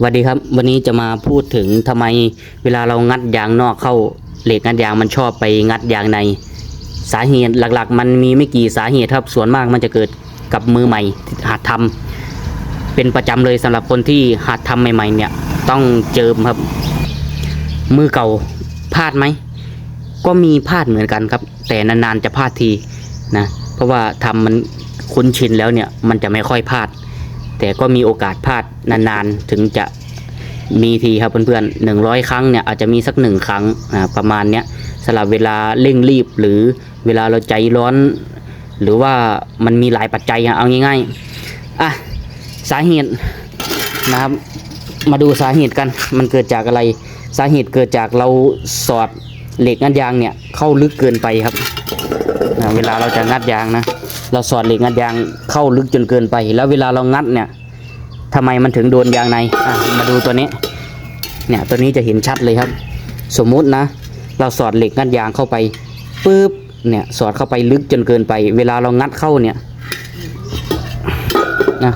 สวัสดีครับ วันนี้จะมาพูดถึงทำไมเวลาเรางัดยางนอกเข้าเหล็กงัดยางมันชอบไปงัดยางในสาเหตุหลักๆ มันมีไม่กี่สาเหตุครับส่วนมากมันจะเกิดกับมือใหม่หัดทำเป็นประจำเลยสำหรับคนที่หัดทำใหม่ ๆ เนี่ย ต้องเจิมครับ มือเก่าพลาดไหมก็มีพลาดเหมือนกันครับ แต่นานๆจะพลาดทีนะเพราะว่าทำมันคุ้นชินแล้วเนี่ยมันจะไม่ค่อยพลาด แต่ก็มีโอกาสพลาดนานๆ ถึงจะมีทีครับเพื่อนๆหนึ่งร้อยครั้งเนี่ยอาจจะมีสักหนึ่งครั้งประมาณเนี้ยสำหรับเวลาเร่งรีบหรือเวลาเราใจร้อน หรือว่ามันมีหลายปัจจัยเอาง่ายๆอะสาเหตุนะครับมาดูสาเหตุกันมันเกิดจากอะไรสาเหตุเกิดจากเราสอดเหล็กงัดยางเนี่ยเข้าลึกเกินไปครับเวลาเราจะงัดยางนะ เราสอดเหล็กงัดยางเข้าลึกจนเกินไป แล้วเวลาเรางัดเนี่ยทำไมมันถึงโดนยางในอะมาดูตัวนี้ เนี่ยตัวนี้จะเห็นชัดเลยครับ สมมุตินะ เราสอดเหล็กงัดยางเข้าไปปุ๊บเนี่ยสอดเข้าไปลึกจนเกินไป เวลาเรางัดเข้าเนี่ยนะ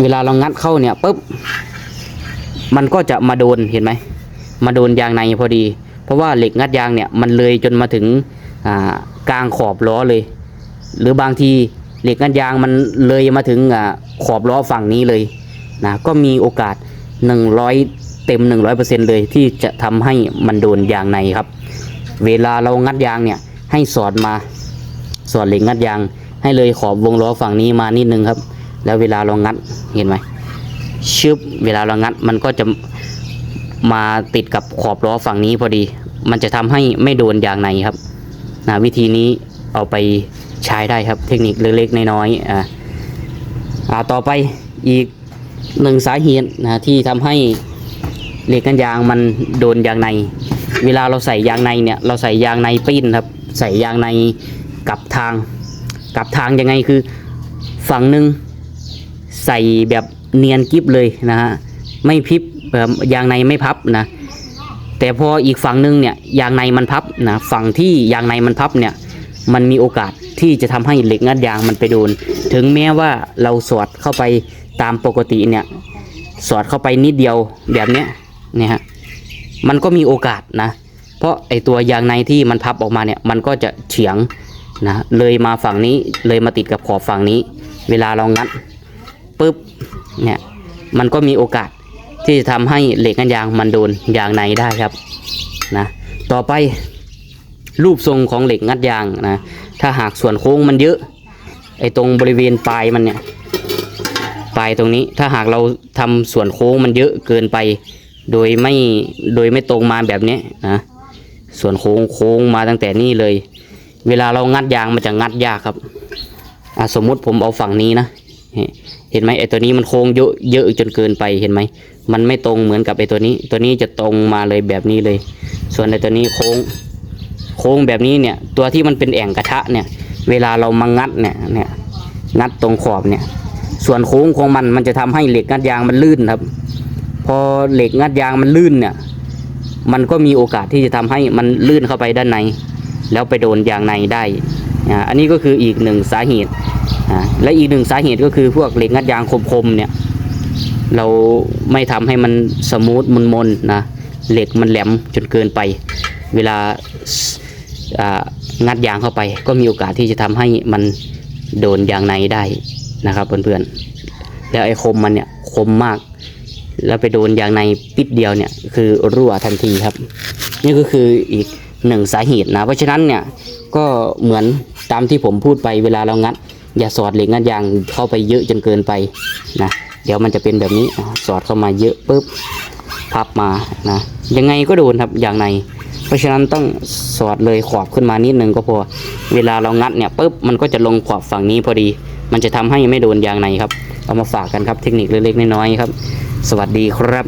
เวลาเรางัดเข้าเนี่ยปุ๊บมันก็จะมาโดนเห็นไหมมาโดนยางในพอดี เพราะว่าเหล็กงัดยางเนี่ยมันเลยจนมาถึงกลางขอบล้อเลย หรือบางทีเหล็กงัดยางมันเลยมาถึงอขอบล้อฝั่งนี้เลยนะก็มีโอกาส 100 เต็ม 100%เลยที่จะทำให้มันโดนยางในครับ เวลาเรางัดยางเนี่ยให้สอดมาสอดเหล็กงัดยาง ให้เลยขอบวงล้อฝั่งนี้มานิดนึงครับ แล้วเวลาเรางัดเห็นไหมชึบเวลาเรางัดมันก็จะมาติดกับขอบล้อฝั่งนี้พอดี มันจะทำให้ไม่โดนยางในครับนะวิธีนี้เอาไป ใช้ได้ครับ เทคนิคเล็กๆน้อยๆอ่าอ่าต่อไปอีกหนึ่งสาเหตุนะที่ทำให้เหล็กกันยางมันโดนยางใน เวลาเราใส่ยางในเนี่ยเราใส่ยางในปิ้นครับ ใส่ยางในกลับทางกลับทางยังไงคือฝั่งหนึ่งใส่แบบเนียนกิฟเลยนะฮะไม่พิบแบบยางในไม่พับนะแต่พออีกฝั่งหนึ่งเนี่ยยางในมันพับนะฝั่งที่ยางในมันพับเนี่ย มันมีโอกาสที่จะทำให้เหล็กงัดยางมันไปโดน ถึงแม้ว่าเราสอดเข้าไปตามปกติเนี่ย สอดเข้าไปนิดเดียวแบบเนี้ยเนี่ยฮะมันก็มีโอกาสนะ เพราะไอตัวยางในที่มันพับออกมาเนี่ยมันก็จะเฉียงนะเลยมาฝั่งนี้เลยมาติดกับขอบฝั่งนี้ เวลาเรางัดปุ๊บเนี่ยมันก็มีโอกาสที่จะทำให้เหล็กงัดยางมันโดนยางในได้ครับนะต่อไป รูปทรงของเหล็กงัดยางนะ ถ้าหากส่วนโค้งมันเยอะ ไอ้ตรงบริเวณปลายมันเนี่ย ปลายตรงนี้ ถ้าหากเราทำส่วนโค้งมันเยอะเกินไป โดยไม่ โดยไม่ตรงมาแบบนี้นะ ส่วนโค้งโค้งมาตั้งแต่นี่เลย เวลาเรางัดยางมันจะงัดยากครับอะสมมุติผมเอาฝั่งนี้นะ เห็นไหมไอ้ตัวนี้มันโค้งเยอะเยอะจนเกินไป เห็นไหม มันไม่ตรงเหมือนกับไอ้ตัวนี้ ตัวนี้จะตรงมาเลยแบบนี้เลย ส่วนไอ้ตัวนี้โค้ง โค้งแบบนี้เนี่ย ตัวที่มันเป็นแอ่งกระทะเนี่ย เวลาเรามางัดเนี่ยเนี่ยงัดตรงขอบเนี่ย ส่วนโค้งของมันมันจะทำให้เหล็กงัดยางมันลื่นครับ พอเหล็กงัดยางมันลื่นเนี่ย มันก็มีโอกาสที่จะทำให้มันลื่นเข้าไปด้านใน แล้วไปโดนยางในได้อะอันนี้ก็คืออีกหนึ่งสาเหตุอ่าและอีกหนึ่งสาเหตุก็คือพวกเหล็กงัดยางคมๆเนี่ย เราไม่ทำให้มันสมูทมนๆนะเหล็กมันแหลมจนเกินไป เวลา งัดยางเข้าไป ก็มีโอกาสที่จะทำให้มันโดนยางในได้นะครับเพื่อนๆแล้วไอ้คมมันเนี่ยคมมาก แล้วไปโดนยางในปิดเดียวเนี่ยคือรั่วทันทีครับ นี่ก็คืออีกหนึ่งสาเหตุนะเพราะฉะนั้นเนี่ยก็เหมือนตามที่ผมพูดไปเวลาเรางัด อย่าสอดเหล็กงัดยางเข้าไปเยอะจนเกินไปนะเดี๋ยวมันจะเป็นแบบนี้สอดเข้ามาเยอะปุ๊บ พับมานะยังไงก็โดนครับอย่างใน เพราะฉะนั้นต้องสอดเลยขอบขึ้นมานิดนึงก็พอเวลาเรางัดเนี่ยปุ๊บมันก็จะลงขอบฝั่งนี้พอดี มันจะทำให้ไม่โดนยางในครับ เอามาฝากกันครับเทคนิคเล็กๆน้อยๆครับ สวัสดีครับ